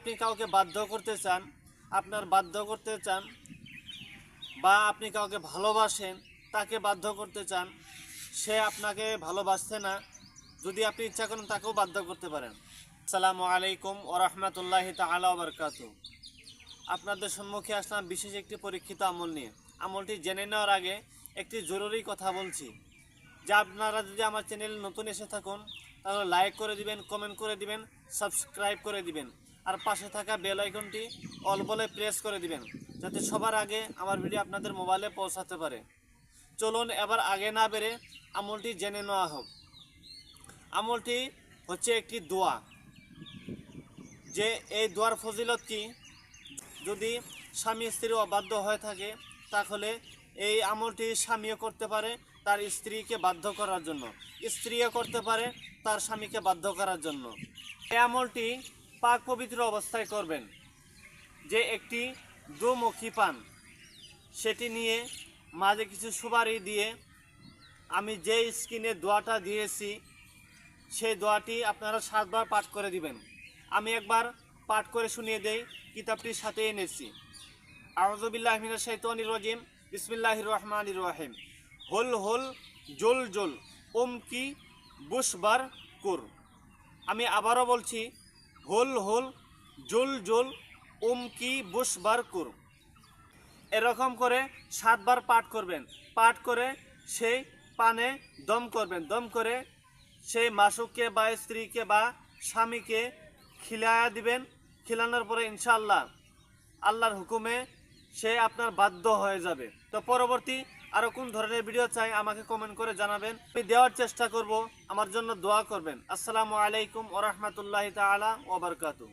আপনি কাউকে বাধ্য করতে চান, আপনার বাধ্য করতে চান, বা আপনি কাউকে ভালোবাসেন, তাকে বাধ্য করতে চান, সে আপনাকে ভালোবাসছে না, যদি আপনি ইচ্ছা করেন তাকেও বাধ্য করতে পারেন। আসসালামু আলাইকুম ও রহমতুল্লাহ তালা বরকাত। আপনাদের সম্মুখে আসলাম বিশেষ একটি পরীক্ষিত আমল নিয়ে। আমলটি জেনে নেওয়ার আগে একটি জরুরি কথা বলছি। যে আপনারা যদি আমার চ্যানেল নতুন এসে থাকুন, তাহলে লাইক করে দিবেন, কমেন্ট করে দিবেন, সাবস্ক্রাইব করে দিবেন। আর পাশে থাকা বেল আইকনটি অল বলে প্রেস করে দিবেন, যাতে সবার আগে আমার ভিডিও আপনাদের মোবাইলে পৌঁছাতে পারে। চলুন এবার আগে না বেড়ে আমলটি জেনে নেওয়া হোক। আমলটি হচ্ছে একটি দোয়া। যে এই দোয়ার ফজিলত কি? যদি স্বামী স্ত্রী অবাধ্য হয়ে থাকে, তাহলে এই আমলটি স্বামীও করতে পারে তার স্ত্রীকে বাধ্য করার জন্য। স্ত্রীও করতে পারে তার স্বামীকে বাধ্য করার জন্য। এই আমলটি পাক পবিত্র অবস্থায় করবেন। যে একটি দুমুখী পান, সেটি নিয়ে মাঝে কিছু সুপারি দিয়ে আমি যে স্কিনে দোয়াটা দিয়েছি, সেই দোয়াটি আপনারা সাতবার পাঠ করে দিবেন। আমি একবার পাঠ করে শুনিয়ে দেই, কিতাবটির সাথে এনেছি। আউযুবিল্লাহি মিনাশ শাইতানির রাজিম, বিসমিল্লাহির রহমানির রহিম। হোল হোল জোল জোল ওম কি বুসবার কুর। আমি আবারও বলছি হোল হোল, জোল জোল ওম কি বুসবার কুর এরকম করে সাতবার পাঠ করবেন। পাঠ করে সেই পানে দম করবেন। দম করে সেই মাসুককে বা স্ত্রীকে বা স্বামীকে খিলায়া দিবেন। খিলানোর পরে ইনশাল্লাহ আল্লাহর হুকুমে সে আপনার বাধ্য হয়ে যাবে। তো পরবর্তী আরও কোন ধরনের ভিডিও চাই আমাকে কমেন্ট করে জানাবেন। আমি দেওয়ার চেষ্টা করব, আমার জন্য দোয়া করবেন। আসসালামু আলাইকুম ওরহমতুল্লাহ তালা ওবরকাতু